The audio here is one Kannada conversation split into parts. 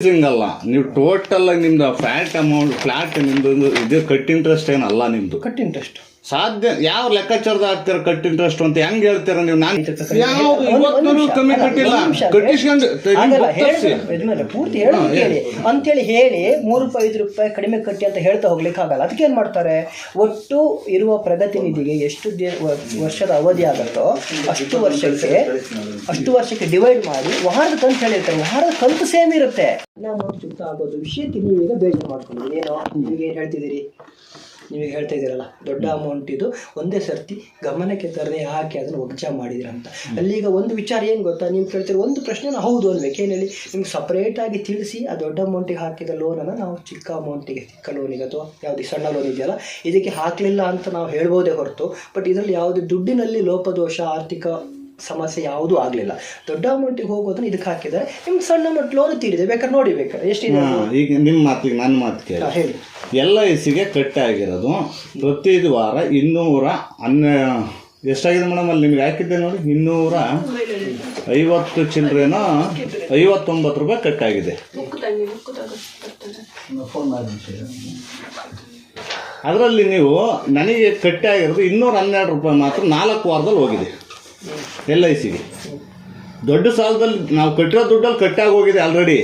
ಅಲ್ಲ. ನೀವು ಟೋಟಲ್ ಆಗಿ ನಿಮ್ದು ಫ್ಲಾಟ್ ಅಮೌಂಟ್ ಫ್ಲಾಟ್ ನಿಮ್ದು ಇದು ಕಟ್ ಇಂಟ್ರೆಸ್ಟ್ ಏನಲ್ಲ ನಿಮ್ದು. ಕಟ್ ಇಂಟ್ರೆಸ್ಟ್ ಸಾಧ್ಯ ಯಾವ ಲೆಕ್ಕಾಚಾರದ ಹಾಕ್ತೀರ ಕಟ್ ಇಂಟ್ರೆಸ್ಟ್ ಅಂತ ಹೆಂಗ್ ಹೇಳ್ತೀರ ನೀವು? ನಾನು ಇವತ್ತು ನಿಮಿಷ. ಕಮ್ಮಿ ಕಟ್ಟಿಲ್ಲ. ಕಟ್ಟಿಸ್ಕೊಂಡು ಆಗಲ್ಲ ಹೇಳಿ ಪೂರ್ತಿ ಹೇಳಿ ಅಂತೇಳಿ ಹೇಳಿ ಮೂರು ರೂಪಾಯಿ ಐದು ರೂಪಾಯಿ ಕಡಿಮೆ ಕಟ್ಟಿ ಅಂತ ಹೇಳ್ತಾ ಹೋಗ್ಲಿಕ್ಕೆ ಆಗಲ್ಲ. ಅದಕ್ಕೆ ಏನು ಮಾಡ್ತಾರೆ? ಒಟ್ಟು ಇರುವ ಪ್ರಗತಿ ನಿಧಿಗೆ ಎಷ್ಟು ವರ್ಷದ ಅವಧಿ ಆಗುತ್ತೋ ಅಷ್ಟು ವರ್ಷಕ್ಕೆ ಅಷ್ಟು ವರ್ಷಕ್ಕೆ ಡಿವೈಡ್ ಮಾಡಿ ವಾರದ ಕಂತು ಹೇಳಿರ್ತಾರೆ. ವಾರದ ಕಂತು ಸೇಮ್ ಇರುತ್ತೆ. ನಾವು ಚುಕ್ತ ಆಗೋದು. ವಿಷಯಕ್ಕೆ ನೀವೀಗ ಬೇಜಾರು ಮಾಡ್ಕೊಂಡಿದ್ದೀರಿ. ಏನೋ? ನಿಮಗೆ ಏನು ಹೇಳ್ತಿದ್ದೀರಿ? ನೀವೀಗ ಹೇಳ್ತಾ ಇದ್ದೀರಲ್ಲ ದೊಡ್ಡ ಅಮೌಂಟ್ ಇದು. ಒಂದೇ ಸರ್ತಿ ಗಮನಕ್ಕೆ ತರದೆ ಹಾಕಿ ಅದನ್ನು ಒಗ್ಜಾ ಮಾಡಿದಿರ ಅಂತ. ಈಗ ಒಂದು ವಿಚಾರ ಏನು ಗೊತ್ತಾ? ನೀವು ಕೇಳ್ತೀರಿ ಒಂದು ಪ್ರಶ್ನೆನ ಹೌದು ಅನ್ಬೇಕು. ಏನು ಹೇಳಿ? ನಿಮ್ಗೆ ಸಪ್ರೇಟಾಗಿ ತಿಳಿಸಿ ಆ ದೊಡ್ಡ ಅಮೌಂಟಿಗೆ ಹಾಕಿದ ಲೋನನ್ನು ನಾವು ಚಿಕ್ಕ ಅಮೌಂಟಿಗೆ ಚಿಕ್ಕ ಲೋನಿಗೆ ಅಥವಾ ಯಾವುದೇ ಸಣ್ಣ ಲೋನ್ ಇದೆಯಲ್ಲ ಇದಕ್ಕೆ ಹಾಕಲಿಲ್ಲ ಅಂತ ನಾವು ಹೇಳ್ಬೋದೇ ಹೊರತು. ಬಟ್ ಇದರಲ್ಲಿ ಯಾವುದೇ ದುಡ್ಡಿನಲ್ಲಿ ಲೋಪದೋಷ ಆರ್ಥಿಕ ಸಮಸ್ಯೆ ಯಾವುದೂ ಆಗಲಿಲ್ಲ. ದೊಡ್ಡ ಅಮೌಂಟಿಗೆ ಹೋಗೋದನ್ನ ಇದಕ್ಕೆ ಹಾಕಿದ್ರೆ ನಿಮ್ಗೆ ಸಣ್ಣ ಅಮೌಂಟ್ ಲೋನ್ ತೀರಿದೆ ಬೇಕಾದ್ರೆ ನೋಡಿ ಬೇಕಾದ್ರೆ. ಎಷ್ಟಿದೆ ಈಗ ನಿಮ್ಮ ಮಾತಿಗೆ ನನ್ನ ಮಾತು ಕೇಳಿ. ಎಲ್ಲ ಹೇಳಿ. ಎಲ್ ಐ ಸಿಗೆ ಕಟ್ ಆಗಿರೋದು ಪ್ರತಿ ವಾರ ಇನ್ನೂರ ಹನ್ನೆ ಎಷ್ಟಾಗಿದೆ ಮೇಡಮ್ ಅಲ್ಲಿ ನಿಮ್ಗೆ ಹಾಕಿದ್ದೆ ನೋಡಿ ಇನ್ನೂರ ಐವತ್ತು ಚಿಲ್ಲರೆನೋ ಐವತ್ತೊಂಬತ್ತು ರೂಪಾಯಿ ಕಟ್ ಆಗಿದೆ ಅದರಲ್ಲಿ ನೀವು ನನಗೆ ಕಟ್ಟಾಗಿರೋದು ಇನ್ನೂರ ಹನ್ನೆರಡು ರೂಪಾಯಿ ಮಾತ್ರ ನಾಲ್ಕು ವಾರದಲ್ಲಿ ಹೋಗಿದೆ. ಎಲ್ ಐ ಸಿಗೆ ದೊಡ್ಡ ಸಾಲದಲ್ಲಿ ನಾವು ಕಟ್ಟಿರೋ ದುಡ್ಡಲ್ಲಿ ಕಟ್ಟಾಗಿ ಹೋಗಿದೆ ಆಲ್ರೆಡಿ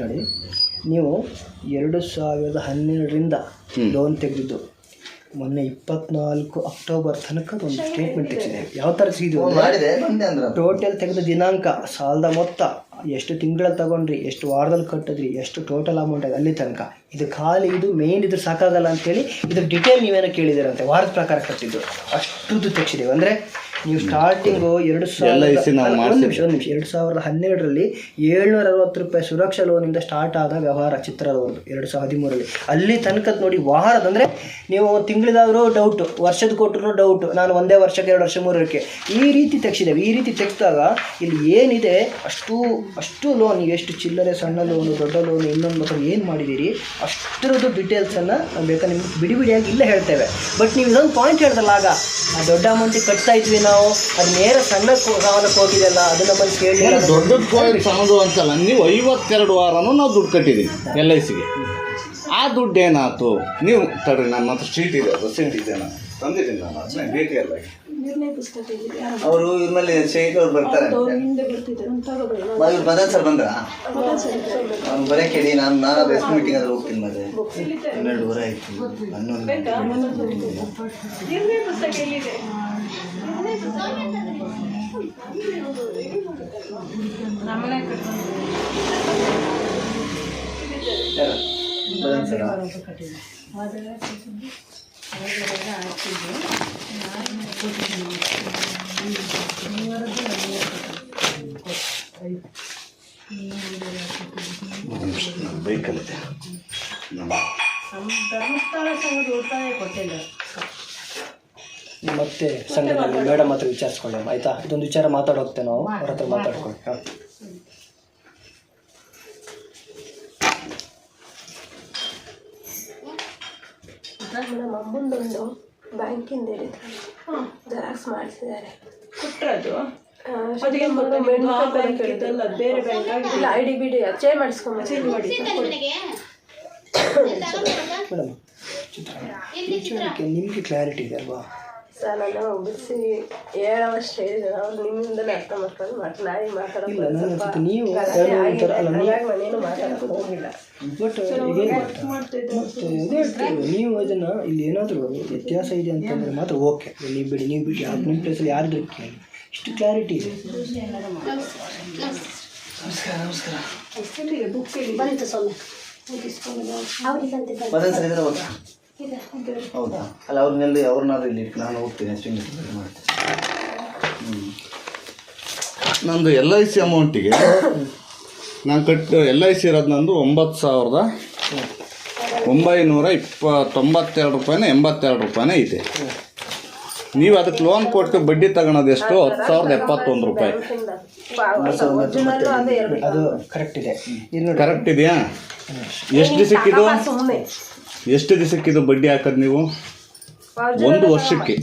ನೋಡಿ. ನೀವು ಎರಡು ಸಾವಿರದ ಹನ್ನೆರಡರಿಂದ ಲೋನ್ ತೆಗೆದಿದ್ದು. ಮೊನ್ನೆ ಇಪ್ಪತ್ನಾಲ್ಕು ಅಕ್ಟೋಬರ್ ತನಕ ಒಂದು ಸ್ಟೇಟ್ಮೆಂಟ್ ತೆಗೆದಿದೆ ಯಾವ ಥರ ಸಿಗಿದು ಮಾಡಿದೆ ಬಂದೆ ಅಂದ್ರ. ಟೋಟಲ್ ತೆಗೆದ ದಿನಾಂಕ ಸಾಲದ ಮೊತ್ತ ಎಷ್ಟು ತಿಂಗಳಲ್ಲಿ ತಗೊಂಡ್ರಿ ಎಷ್ಟು ವಾರದಲ್ಲಿ ಕಟ್ಟಿದ್ರಿ ಎಷ್ಟು ಟೋಟಲ್ ಅಮೌಂಟ್ ಆಗಿದೆ ಅಲ್ಲಿ ತನಕ. ಇದು ಖಾಲಿ ಇದು ಮೇನ್ ಇದ್ರ ಸಾಕಾಗಲ್ಲ ಅಂತೇಳಿ ಇದ್ರ ಡಿಟೇಲ್ ನೀವೇನೋ ಕೇಳಿದಿರಂತೆ ವಾರದ ಪ್ರಕಾರ ಕಟ್ಟಿದ್ದು. ಅಷ್ಟುದು ತೆಗ್ಸಿದ್ದೇವೆ ಅಂದರೆ ನೀವು ಸ್ಟಾರ್ಟಿಂಗು ಎರಡು ಸಾವಿರದ ಒಂದು. ನಿಮಿಷ ಒಂದು ನಿಮಿಷ. ಎರಡು ಸಾವಿರದ ಹನ್ನೆರಡರಲ್ಲಿ ಏಳ್ನೂರ ಅರವತ್ತು ರೂಪಾಯಿ ಸುರಕ್ಷಾ ಲೋನಿಂದ ಸ್ಟಾರ್ಟ್ ಆದ ವ್ಯವಹಾರ ಚಿತ್ರದವ್ರದ್ದು ಎರಡು ಸಾವಿರದ ಹದಿಮೂರರಲ್ಲಿ. ಅಲ್ಲಿ ತನಕ ನೋಡಿ ವಾರದ ಅಂದರೆ ನೀವು ತಿಂಗಳದಾದರೂ ಡೌಟು ವರ್ಷದ ಕೊಟ್ಟರು ಡೌಟು ನಾನು ಒಂದೇ ವರ್ಷಕ್ಕೆ ಎರಡು ವರ್ಷ ಮೂರಕ್ಕೆ ಈ ರೀತಿ ತೆಗ್ಸಿದ್ದೇವೆ. ಈ ರೀತಿ ತೆಗೆದಾಗ ಇಲ್ಲಿ ಏನಿದೆ? ಅಷ್ಟು ಅಷ್ಟು ಲೋನ್ ನೀವು ಎಷ್ಟು ಚಿಲ್ಲರೆ ಸಣ್ಣ ಲೋನು ದೊಡ್ಡ ಲೋನು ಇನ್ನೊಂದು ಮಕ್ಕಳು ಏನು ಮಾಡಿದ್ದೀರಿ? ಅಷ್ಟರದ್ದು ಡೀಟೇಲ್ಸನ್ನು ನಾವು ಬೇಕಾದ್ರೆ ನಿಮ್ಗೆ ಬಿಡಿ ಬಿಡಿಯಾಗಿ ಇಲ್ಲೇ ಹೇಳ್ತೇವೆ. ಬಟ್ ನೀವು ಇದೊಂದು ಪಾಯಿಂಟ್ ಹೇಳ್ದಲ್ಲ ಆಗ ಆ ದೊಡ್ಡ ಅಮೌಂಟಿಗೆ ಕಟ್ತಾ ಇದ್ವಿ ನಾವು ಅದು ನೇರ ಸಣ್ಣ ಸಾಲಕ್ಕೆ ಹೋಗಿದೆಲ್ಲ ಅದನ್ನ ಬಂದು ಕೇಳಿ ದೊಡ್ಡ ಸಣ್ಣದು ಅಂತಲ್ಲ ನೀವು ಐವತ್ತೆರಡು ವಾರನೂ ನಾವು ದುಡ್ಡು ಕಟ್ಟಿದ್ದೀವಿ ಎಲ್ ಐ ಸಿಗೆ ಆ ದುಡ್ಡು ಏನಾಯ್ತು? ನೀವು ತಡ್ರಿ ನನ್ನ ಹತ್ರ ಶೀಟ್ ಇದೆ ರಸೀಟ್ ಇದೆ ನಾನು. ತಂದಿದ್ದೀನಿ ನಾನು ಅದನ್ನ ಡೀಟೇಲ್ ಅಲ್ಲ ಅವರು ಇವ್ರಲ್ಲಿ ಮೇಲೆ ಶೇಖ್ ಅವ್ರು ಬರ್ತಾರೆ ಇವ್ರು ಸರ್ ಬಂದ್ರ? ಅವ್ನು ಬರೇ ಕೇಳಿ ನಾನು ನಾನು ಬೆಸ್ಟ್ ಮೀಟಿಂಗ್ ಆದ್ರೆ ಹೋಗ್ತೀನಿ ಮತ್ತೆ ಹನ್ನೆರಡುವರೆ ಆಯ್ತು ಹನ್ನೊಂದು ಸರ ಬೈಕಲ್ಲಿದೆ. ಮತ್ತೆ ಸಂಘದಲ್ಲಿ ಮೇಡಮ್ ಹತ್ರ ವಿಚಾರಿಸ್ಕೊಳ್ಳಿ ಆಯ್ತಾ? ಇದೊಂದು ವಿಚಾರ ಮಾತಾಡೋಗ್ತೇವೆ ನಾವು ಅವ್ರ ಹತ್ರ ಮಾತಾಡ್ಕೊಳ್ಳಿ. ಹಾಂ ನಮ್ಮ ಅಮ್ಮಂದೊಂದು ಬ್ಯಾಂಕಿಂದ ಜೆರಾಕ್ಸ್ ಮಾಡಿಸಿದ್ದಾರೆ. ಕೊಟ್ರದು ಅದೇ ಬೇರೆ ಬ್ಯಾಂಕ್ ಆಗಿಲ್ಲ I D B D change ಮಾಡಿಸ್ಕೊಂಬ madam ವಿಚಾರಕ್ಕೆ ನಿಮಗೆ ಕ್ಲಾರಿಟಿ ಇದೆ ಅಲ್ವಾ? ನಾನು ಬಿಡಿಸಿ ಸ್ಟೇಜ್ ಅವ್ರು ನಿಮ್ಮಿಂದಲೇ ಅರ್ಥ ಮಾಡ್ಕೊಂಡು ಮತ್ತೆ ನಾಯಿ ಮಾತಾಡೋದು ಸ್ವಲ್ಪ ನೀವು ಗಲಾಟೆ ಆಗಿದೆ. ಅಲ್ಲ ನೀವು ಹಾಗಾಗಿ ನಾನೇನು ಮಾತಾಡೋಕೆ ಹೋಗಿಲ್ಲ. ಬಟ್ ಇದೇನು ಮತ್ತೆ ಇದೇ ಹೇಳ್ತೀವಿ ನೀವು ಅದನ್ನು ಇಲ್ಲಿ ಏನಾದರೂ ವ್ಯತ್ಯಾಸ ಇದೆ ಅಂತಂದ್ರೆ ಮಾತ್ರ ಓಕೆ. ನೀವು ಬಿಡಿ ನೀವು ಬಿಡಿ ಅದು ನಿಮ್ಮ ಪ್ಲೇಸಲ್ಲಿ ಯಾರು ಕೇಳಿ. ಇಷ್ಟು ಕ್ಲಾರಿಟಿ ಇದೆ. ಇದ್ರೆ ಹೌದಾ ಹೌದಾ? ಅಲ್ಲ ಅವ್ರನ್ನೆಲ್ಲ ಅವ್ರನ್ನಾದ್ರೂ ಇಲ್ಲಿ ಇಟ್ಟು ನಾನು ಹೋಗ್ತೀನಿ ಅಷ್ಟು ಮಾಡ್ತೀನಿ. ಹ್ಞೂ ನಂದು ಎಲ್ ಐ ಸಿ ಅಮೌಂಟಿಗೆ ನಾನು ಕಟ್ಟು ಎಲ್ ಐ ಸಿ ಇರೋದು ನಂದು ಒಂಬತ್ತು ಸಾವಿರದ ಒಂಬೈನೂರ ಇಪ್ಪ ತೊಂಬತ್ತೆರಡು ರೂಪಾಯಿನ ಎಂಬತ್ತೆರಡು ರೂಪಾಯಿನೇ ಇದೆ. ನೀವು ಅದಕ್ಕೆ ಲೋನ್ ಕೊಟ್ಟು ಬಡ್ಡಿ ತಗೊಳೋದು ಎಷ್ಟು? ಹತ್ತು ಸಾವಿರದ ಎಪ್ಪತ್ತೊಂದು ರೂಪಾಯಿ. ಕರೆಕ್ಟ್ ಇದೆ ಇದು. ನೋಡಿ ಕರೆಕ್ಟ್ ಇದೆಯಾ? ಎಷ್ಟು ದಿವಸಕ್ಕಿದು ಸುಮ್ಮನೆ ದಿವಸಕ್ಕೆ ಇದು ಬಡ್ಡಿ ಹಾಕೋದು ನೀವು? ಒಂದು ವರ್ಷಕ್ಕೆ.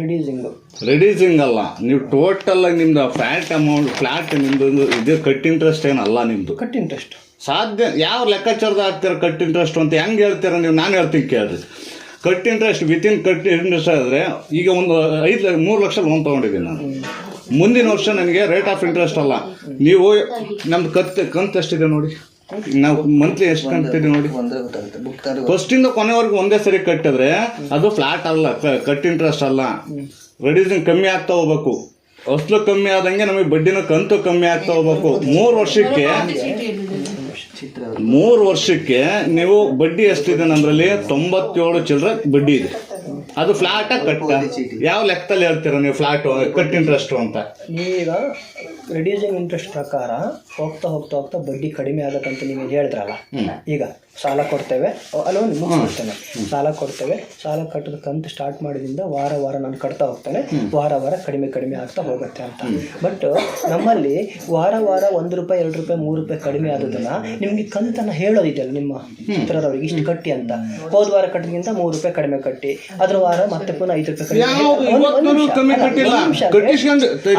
ರಿಡ್ಯೂಸಿಂಗು ರೆಡ್ಯೂಸಿಂಗ್ ಅಲ್ಲ. ನೀವು ಟೋಟಲ್ ಆಗಿ ನಿಮ್ದು ಫ್ಲಾಟ್ ಅಮೌಂಟ್ ಫ್ಲಾಟ್ ನಿಮ್ದು ಇದು ಕಟ್ ಇಂಟ್ರೆಸ್ಟ್ ಏನಲ್ಲ ನಿಮ್ದು. ಕಟ್ ಇಂಟ್ರೆಸ್ಟ್ ಸಾಧ್ಯ ಯಾವ ಲೆಕ್ಕಾಚಾರದ ಹಾಕ್ತೀರ ಕಟ್ ಇಂಟ್ರೆಸ್ಟ್ ಅಂತ ಹೆಂಗೆ ಹೇಳ್ತೀರ ನೀವು? ನಾನು ಹೇಳ್ತೀನಿ ಕೇಳ್ರಿ. Cut interest within cut interest ಆದರೆ ಈಗ ಒಂದು ಐದು ಮೂರು ಲಕ್ಷ ಲೋನ್ ತೊಗೊಂಡಿದ್ದೀನಿ ನಾನು. ಮುಂದಿನ ವರ್ಷ ನನಗೆ ರೇಟ್ ಆಫ್ ಇಂಟ್ರೆಸ್ಟ್ ಅಲ್ಲ. ನೀವು ನಮ್ದು ಕತ್ ಕಂತು ಎಷ್ಟಿದೆ ನೋಡಿ? ನಾವು ಮಂತ್ಲಿ ಎಷ್ಟು ಕಂತಿದೆ ನೋಡಿ. ಒಂದೇ ಗೊತ್ತಾಗುತ್ತೆ. ತಂದ್ರೆ ಫಸ್ಟಿಂದ ಕೊನೆವರೆಗೂ ಒಂದೇ ಸರಿ ಕಟ್ಟಿದ್ರೆ ಅದು ಫ್ಲಾಟ್ ಅಲ್ಲ ಕ- ಕಟ್ ಇಂಟ್ರೆಸ್ಟ್ ಅಲ್ಲ. ರೆಡ್ಯೂಸಿಂಗ್ ಕಮ್ಮಿ ಆಗ್ತಾ ಹೋಗ್ಬೇಕು. ಅಸ್ಲು ಕಮ್ಮಿ ಆದಂಗೆ ನಮಗೆ ಬಡ್ಡಿನ ಕಂತು ಕಮ್ಮಿ ಆಗ್ತಾ ಹೋಗ್ಬೇಕು. ಮೂರು ವರ್ಷಕ್ಕೆ ಮೂರು ವರ್ಷಕ್ಕೆ ನೀವು ಬಡ್ಡಿ ಎಷ್ಟಿದೆ ನಮ್ಮಲ್ಲಿ ತೊಂಬತ್ತೇಳು ಚಿಲ್ಲರೆ ಬಡ್ಡಿ ಇದೆ. ಅದು ಫ್ಲಾಟ ಕಟ್ಟ. ಯಾವ ಲೆಕ್ಕದಲ್ಲಿ ಹೇಳ್ತೀರಾ ನೀವು ಫ್ಲಾಟ್ ಕಟ್ ಇಂಟ್ರೆಸ್ಟ್ ಅಂತ? ರಿಡ್ಯೂಸಿಂಗ್ ಇಂಟ್ರೆಸ್ಟ್ ಪ್ರಕಾರ ಹೋಗ್ತಾ ಹೋಗ್ತಾ ಹೋಗ್ತಾ ಬಡ್ಡಿ ಕಡಿಮೆ ಆಗತ್ತಂತ ನೀವು ಹೇಳಿದ್ರಲ್ಲ? ಈಗ ಸಾಲ ಕೊಡ್ತೇವೆ. ಅಲೋ ಮುಗಿಸ್ಬಿಡ್ತೇನೆ ಸಾಲ ಕೊಡ್ತೇವೆ. ಸಾಲ ಕಟ್ಟದ ಕಂತು ಸ್ಟಾರ್ಟ್ ಮಾಡಿದಿಂದ ವಾರ ವಾರ ನಾನು ಕಟ್ತಾ ಹೋಗ್ತೇನೆ. ವಾರ ವಾರ ಕಡಿಮೆ ಕಡಿಮೆ ಆಗ್ತಾ ಹೋಗುತ್ತೆ ಅಂತ. ಬಟ್ ನಮ್ಮಲ್ಲಿ ವಾರ ವಾರ ಒಂದು ರೂಪಾಯಿ ಎರಡು ರೂಪಾಯಿ ಮೂರು ರೂಪಾಯಿ ಕಡಿಮೆ ಆದದನ್ನ ನಿಮಗೆ ಕಂತನ್ನ ಹೇಳೋದಿದೆಯಲ್ಲ ನಿಮ್ಮ ಚಿತ್ರದವ್ರಿಗೆ ಇಷ್ಟು ಕಟ್ಟಿ ಅಂತ. ಹೋದ ವಾರ ಕಟ್ಟಿದಿಂದ ಮೂರು ರೂಪಾಯಿ ಕಡಿಮೆ ಕಟ್ಟಿ. ಅದ್ರ ವಾರ ಮತ್ತೆ ಪುನಃ ಐದು ರೂಪಾಯಿ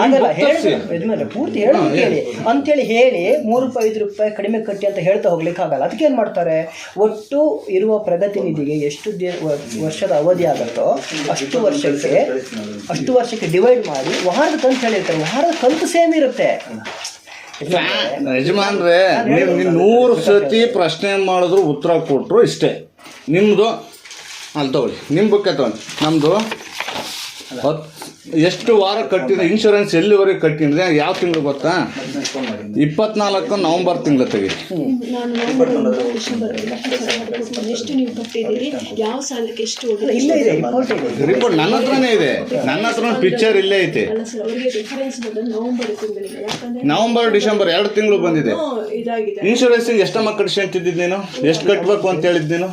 ಆಗಲ್ಲ, ಪೂರ್ತಿ ಹೇಳಿ ಅಂತೇಳಿ ಹೇಳಿ ಮೂರು ರೂಪಾಯಿ ಐದು ರೂಪಾಯಿ ಕಡಿಮೆ ಕಟ್ಟಿ ಅಂತ ಹೇಳ್ತಾ ಹೋಗ್ಲಿಕ್ಕೆ ಆಗಲ್ಲ ಅದಕ್ಕೆ ಏನ್ ಮಾಡ್ತಾರೆ? ಒಟ್ಟು ಇರುವ ಪ್ರಗತಿ ನಿಧಿಗೆ ಎಷ್ಟು ವರ್ಷದ ಅವಧಿ ಆಗುತ್ತೋ ಅಷ್ಟು ವರ್ಷಕ್ಕೆ ಅಷ್ಟು ವರ್ಷಕ್ಕೆ ಡಿವೈಡ್ ಮಾಡಿ ವಾರದ ಕಂತು ಹೇಳಿರ್ತಾರೆ. ವಾರದ ಕಂತು ಸೇಮ್ ಇರುತ್ತೆ. ಯಜಮಾನ್ರೆ, ನೀವು ನೂರು ಸತಿ ಪ್ರಶ್ನೆ ಮಾಡಿದ್ರು ಉತ್ತರ ಕೊಟ್ಟರು ಇಷ್ಟೇ. ನಿಮ್ಮದು ಅಲ್ಲಿ ತಗೊಳ್ಳಿ. ನಿಮ್ಮ ಬುಕ್ಕೆ ತಗೊಳ್ಳಿ ನಮ್ಮದು ಹತ್ತು ಎಷ್ಟು ವಾರ ಕಟ್ಟಿದ ಇನ್ಶೂರೆನ್ಸ್ ಎಲ್ಲಿವರೆಗೆ ಕಟ್ಟಿದ್ರೆ? ಯಾವ ತಿಂಗಳು ಗೊತ್ತಾ? ಇಪ್ಪತ್ನಾಲ್ಕು ನವಂಬರ್ ತಿಂಗಳ ತೆಗಿ. ನಾನು ನವೆಂಬರ್ ಒಂದು ಡಿಸೆಂಬರ್ ಲೆಕ್ಕಾಚಾರ ಮಾಡ್ಕೊಡ್ತೀನಿ. ಎಷ್ಟು ನೀವು ಕಟ್ಟಿದ್ದೀರಿ? ಯಾವ ಸಾಲಕ್ಕೆ ಎಷ್ಟು ಹೋಗಿದೆ? ಇಲ್ಲೇ ಇದೆ ರಿಪೋರ್ಟ್ ನನ್ನ ಹತ್ರನೇ ಇದೆ. ನನ್ನ ಹತ್ರ ಪಿಕ್ಚರ್ ಇಲ್ಲೇ ಐತೆ. ಸರ್ ಅವರಿಗೆ ಡಿಫರೆನ್ಸ್ ನವೆಂಬರ್ ತಿಂಗಳಿಗೆ ಯಾಕಂದ್ರೆ ನವಂಬರ್ ಡಿಸೆಂಬರ್ ಎರಡು ತಿಂಗಳು ಬಂದಿದೆ. ಇನ್ಶೂರೆನ್ಸ್ ಎಷ್ಟಮ್ಮ ಕಟ್ಸಿ ಕಟ್ಸ್ಕೊಂತಿದ್ದು ನೀನು? ಎಷ್ಟು ಕಟ್ಟಬೇಕು ಅಂತ ಹೇಳಿದ್ದು ನೀನು?